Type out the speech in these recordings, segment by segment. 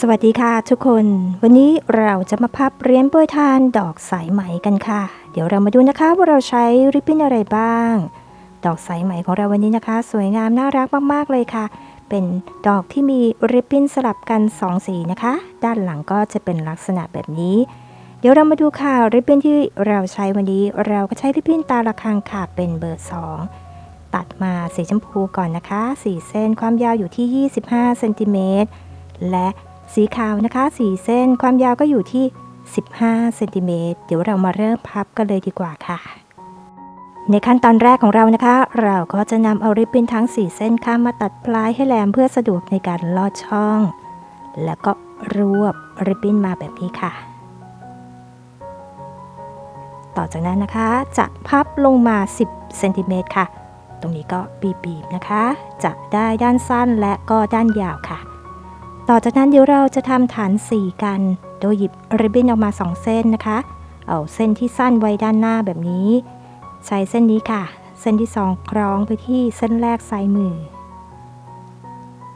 สวัสดีค่ะทุกคน วันนี้เราจะมาพับเรียญโปรยทานดอกสายไหมกันค่ะ เดี๋ยวเรามาดูนะคะว่าเราใช้ริบบิ้นอะไรบ้าง ดอกสายไหมของเราวันนี้นะคะ สวยงามน่ารักมากๆเลยค่ะ เป็นดอกที่มีริบบิ้นสลับกันสองสีนะคะ ด้านหลังก็จะเป็นลักษณะแบบนี้ เดี๋ยวเรามาดูค่ะริบบิ้นที่เราใช้วันนี้ เราก็ใช้ริบบิ้นตาละคังค่ะเป็นเบอร์ 2 ตัดมาสีชมพูก่อนนะคะ 4 เส้นความยาวอยู่ที่ 25เซนติเมตรและ สีขาวนะคะ 4 เส้นความยาวก็อยู่ที่ 15เซนติเมตรเดี๋ยวเรามาเริ่มพับกันเลยดีกว่าค่ะ ในขั้นตอนแรกของเรานะคะ เราก็จะนำเอาริบบิ้นทั้ง 4 เส้นข้ามมาตัดปลายให้แหลมเพื่อสะดวกในการลอดช่อง แล้วก็รวบริบบิ้นมาแบบนี้ค่ะ ต่อจากนั้นนะคะจะพับลงมา 10เซนติเมตรค่ะ ตรงนี้ก็บีบๆนะคะ จะได้ด้านสั้นและก็ด้านยาวค่ะ ต่อจากนั้นเดี๋ยวเราจะทำฐานสีกัน โดยหยิบริบบิ้นออกมา2เส้นนะคะ เอาเส้นที่สั้นไว้ด้านหน้าแบบนี้ ใช้เส้นนี้ค่ะ เส้นที่2คล้องไปที่เส้นแรกซ้ายมือ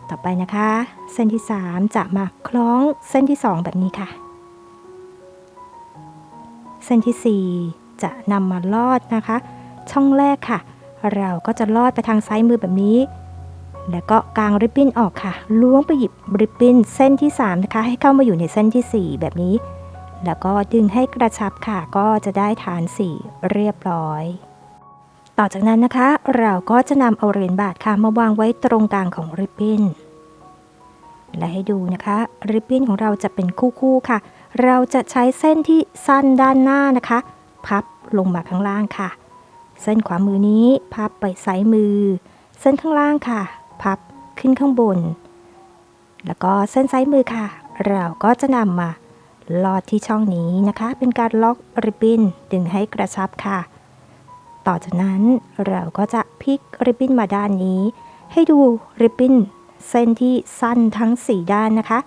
ต่อไปนะคะ เส้นที่3จะมาคล้องเส้นที่2แบบนี้ค่ะ เส้นที่4จะนำมาลอดนะคะ ช่องแรกค่ะ เราก็จะลอดไปทางซ้ายมือแบบนี้ แล้วก็กางริบบิ้นออกค่ะ ล้วงไปหยิบริบบิ้นเส้นที่ 3 นะคะ ให้เข้ามาอยู่ในเส้นทีสี่ 4 แบบนี้ แล้วก็ดึงให้กระชับค่ะ ก็จะได้ฐานสีเรียบร้อย ต่อจากนั้นนะคะ เราก็จะนำเอาเหรียญบาทค่ะ มาวางไว้ตรงกลางของริบบิ้น และให้ดูนะคะ ริบบิ้นของเราจะเป็นคู่ๆค่ะ เราจะใช้เส้นที่สั้นด้านหน้านะคะ พับลงมาข้างล่างค่ะ เส้นขวามือนี้พับไปซ้ายมือ เส้นข้างล่างค่ะ พับขึ้นข้างบน แล้วก็เส้นซ้ายมือค่ะ เราก็จะนำมาลอดที่ช่องนี้นะคะ เป็นการล็อกริบบิ้นดึงให้กระชับค่ะ ต่อจากนั้นเราก็จะพลิกริบบิ้นมาด้านนี้ ให้ดูริบบิ้นเส้นที่สั้นทั้ง 4 ด้านนะคะ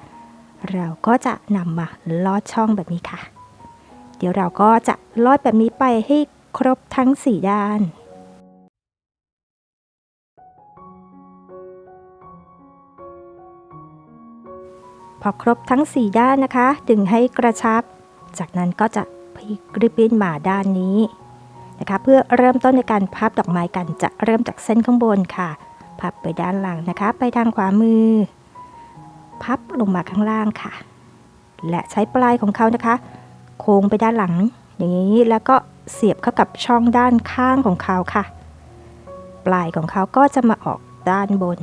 เราก็จะนำมาลอดช่องแบบนี้ค่ะ เดี๋ยวเราก็จะลอดแบบนี้ไปให้ครบทั้ง 4 ด้าน พอครบทั้ง 4 ด้านนะคะ ดึงให้กระชับ จากนั้นก็จะพลิกริบบิ้นมาด้านนี้นะคะ เพื่อเริ่มต้นในการพับดอกไม้กันจะเริ่มจากเส้นข้างบนค่ะ พับไปด้านหลังนะคะ ไปทางขวามือ พับลงมาข้างล่างค่ะ และใช้ปลายของเขานะคะ โค้งไปด้านหลัง อย่างนี้แล้วก็เสียบเข้ากับช่องด้านข้างของเขาค่ะ ปลายของเขาก็จะมาออกด้านบน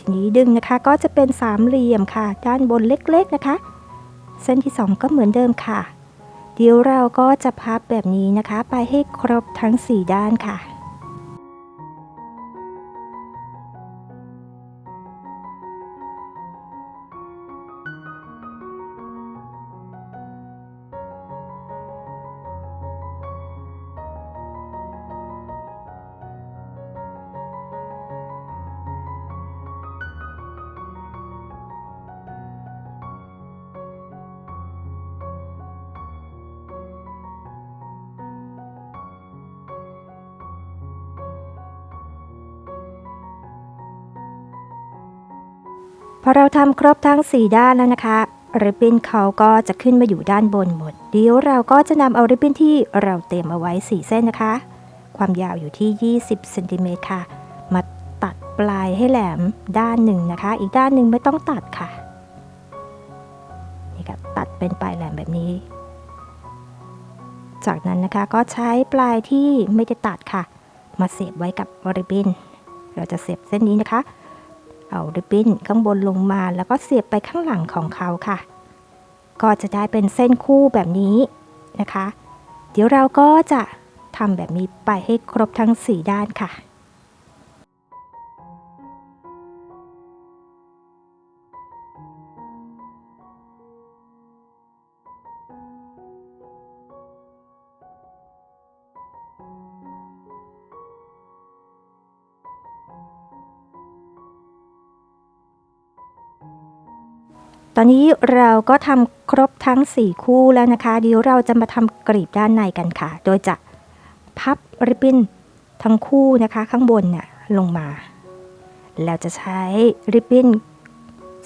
ทีนี้ดึงนะคะก็จะเป็นสามเหลี่ยมค่ะ ด้านบนเล็กๆนะคะ เส้นที่ 2 ก็เหมือนเดิมค่ะ เดี๋ยวเราก็จะพับแบบนี้นะคะ ไปให้ครบทั้ง 4 ด้านค่ะ พอเราทำครบทั้ง 4 ด้านแล้วนะคะ ริบบิ้นเขาก็จะขึ้นมาอยู่ด้านบนหมด เดี๋ยวเราก็จะนำเอาริบบิ้นที่เราเตรียมเอาไว้ 4 เส้นนะคะ ความยาวอยู่ที่ 20เซนติเมตรค่ะ มาตัดปลายให้แหลมด้านหนึ่งนะคะ อีกด้านหนึ่งไม่ต้องตัดค่ะ นี่ค่ะตัดเป็นปลายแหลมแบบนี้ จากนั้นนะคะก็ใช้ปลายที่ไม่ได้ตัดค่ะ มาเสียบไว้กับริบบิ้น เราจะเสียบเส้นนี้นะคะ เอาริบบิ้นข้างบนลงมาแล้วก็เสียบไปข้างหลังของเขาค่ะ ก็จะได้เป็นเส้นคู่แบบนี้นะคะ เดี๋ยวเราก็จะทำแบบนี้ไปให้ครบทั้ง 4 ด้านค่ะ อนนี้เราก็ทำครบทั้ง 4 คู่แล้วนะคะเดี๋ยวเราจะมาทำกรีบด้านในกันค่ะ โดยจะพับริบบิ้นทั้งคู่นะคะข้างบนเนี่ยลงมา แล้วจะใช้ริบบิ้น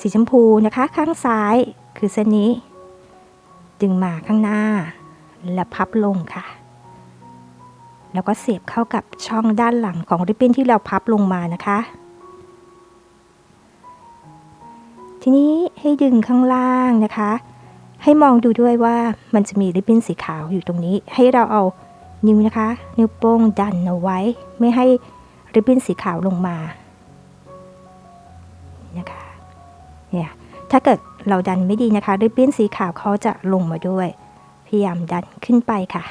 สีชมพูนะคะข้างซ้ายคือเส้นนี้ ดึงมาข้างหน้า และพับลงค่ะ แล้วก็เสียบเข้ากับช่องด้านหลังของริบบิ้นที่เราพับลงมานะคะ ทีนี้ให้ดึงข้างล่างนะคะ ให้มองดูด้วยว่ามันจะมีริบบิ้นสีขาวอยู่ตรงนี้ ให้เราเอานิ้วนะคะ นิ้วโป้งดันเอาไว้ ไม่ให้ริบบิ้นสีขาวลงมานะคะเนี่ยถ้าเกิดเราดันไม่ดีนะคะ ริบบิ้นสีขาวเขาจะลงมาด้วย พยายามดันขึ้นไปค่ะ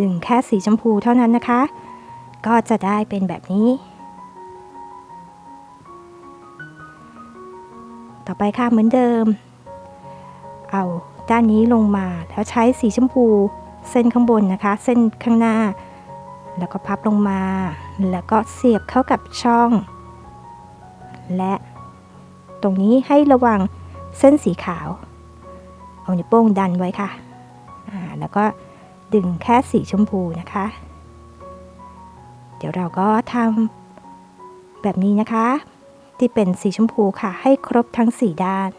ดึงแค่สีชมพูเท่านั้นนะคะ ก็จะได้เป็นแบบนี้ ไปค่ะ เหมือนเดิม เอาด้านนี้ลงมาแล้วใช้สีชมพูเส้นข้างบนนะคะ เส้นข้างหน้า แล้วก็พับลงมา แล้วก็เสียบเข้ากับช่อง และตรงนี้ให้ระวังเส้นสีขาว เอานิ้วโป้งดันไว้ค่ะแล้วก็ดึงแค่สีชมพูนะคะ เดี๋ยวเราก็ทำแบบนี้นะคะ ที่เป็นสีชมพูค่ะ ให้ครบทั้ง 4 ด้าน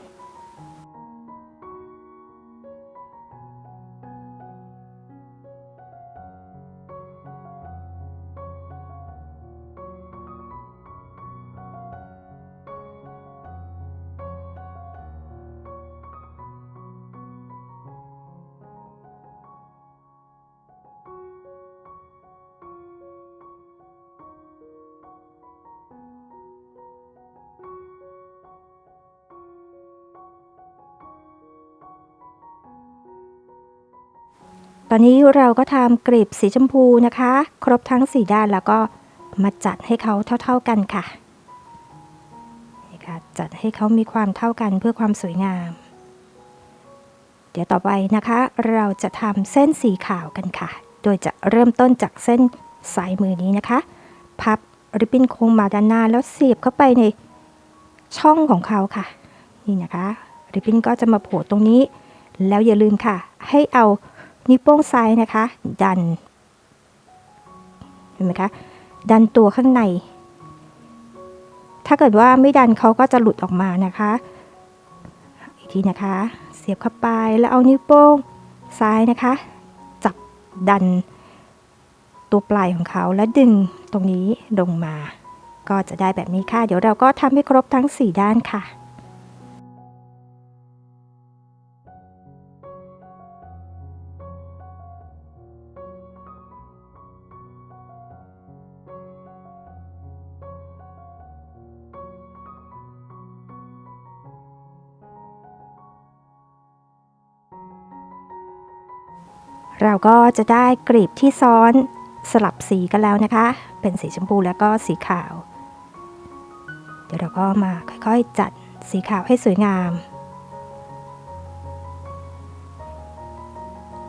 ตอนนี้เราก็ทำกลีบสีชมพูนะคะ ครบทั้ง4ด้านแล้วก็มาจัดให้เขาเท่า ๆกันค่ะนี่ค่ะ จัดให้เขามีความเท่ากันเพื่อความสวยงาม เดี๋ยวต่อไปนะคะ เราจะทำเส้นสีขาวกันค่ะ โดยจะเริ่มต้นจากเส้นสายมือนี้นะคะ พับริบบิ้นโค้งมาด้านหน้าแล้วเสียบเข้าไปในช่องของเขาค่ะ นี่นะคะ ริบบิ้นก็จะมาโผล่ตรงนี้ แล้วอย่าลืมค่ะ ให้เอา นิ้วโป้งซ้ายนะคะ ดัน เห็นไหมคะ ดันตัวข้างใน ถ้าเกิดว่าไม่ดันเขาก็จะหลุดออกมานะคะ อีกทีนะคะ เสียบเข้าไปแล้วเอานิ้วโป้งซ้ายนะคะ จับดันตัวปลายของเขาแล้วดึงตรงนี้ลงมา ก็จะได้แบบนี้ค่ะ เดี๋ยวเราก็ทำให้ครบทั้ง 4 ด้านค่ะ เราก็จะได้กลีบที่ซ้อนสลับสีกันแล้วนะคะ เป็นสีชมพูแล้วก็สีขาว เดี๋ยวเราก็มาค่อยๆจัดสีขาวให้สวยงาม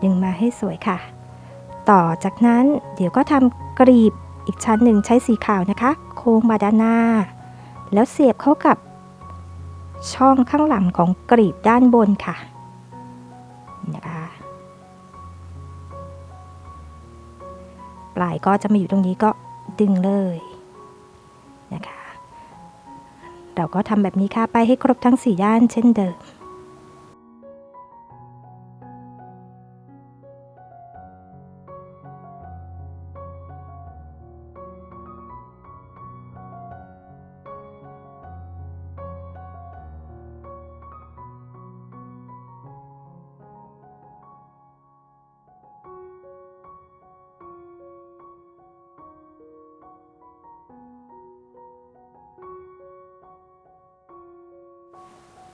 ดึงมาให้สวยค่ะ ต่อจากนั้นเดี๋ยวก็ทำกลีบอีกชั้นหนึ่งใช้สีขาวนะคะ โค้งมาด้านหน้า แล้วเสียบเข้ากับช่องข้างหลังของกลีบด้านบนค่ะ ลายก็จะมาอยู่ตรงนี้ก็ดึงเลยนะคะ เราก็ทำแบบนี้ค่ะไปให้ครบทั้ง4ด้านเช่นเดิม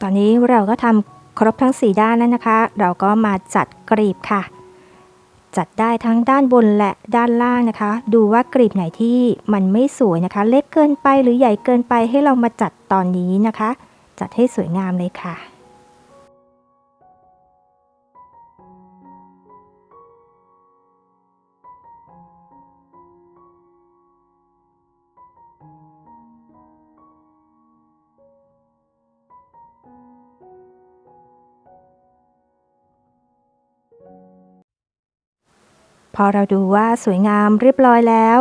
อนนี้เราก็ทำครบทั้ง 4 ด้านแล้วนะคะ เราก็มาจัดกรีบค่ะ จัดได้ทั้งด้านบนและด้านล่างนะคะ ดูว่ากรีบไหนที่มันไม่สวยนะคะ เล็กเกินไปหรือใหญ่เกินไปให้เรามาจัดตอนนี้นะคะ จัดให้สวยงามเลยค่ะ พอเราดูว่าสวยงามเรียบร้อยแล้ว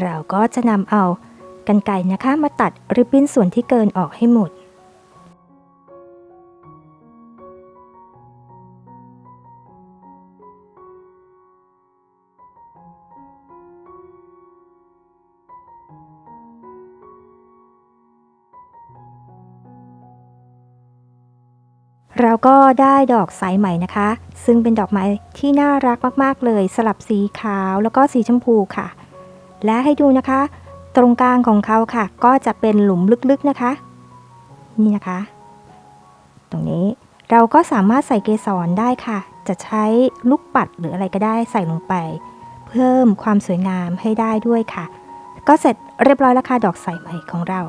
เราก็จะนำเอากันไก่นะคะมาตัดริบบิ้นส่วนที่เกินออกให้หมด เราก็ได้ดอกสายไหมนะคะ ซึ่งเป็นดอกไม้ที่น่ารักมากๆเลย สลับสีขาวแล้วก็สีชมพูค่ะ และให้ดูนะคะ ตรงกลางของเขาค่ะ ก็จะเป็นหลุมลึกๆนะคะ นี่นะคะ ตรงนี้เราก็สามารถใส่เกสรได้ค่ะ จะใช้ลูกปัดหรืออะไรก็ได้ใส่ลงไป เพิ่มความสวยงามให้ได้ด้วยค่ะ ก็เสร็จเรียบร้อยแล้วค่ะดอกสายไหมของเรา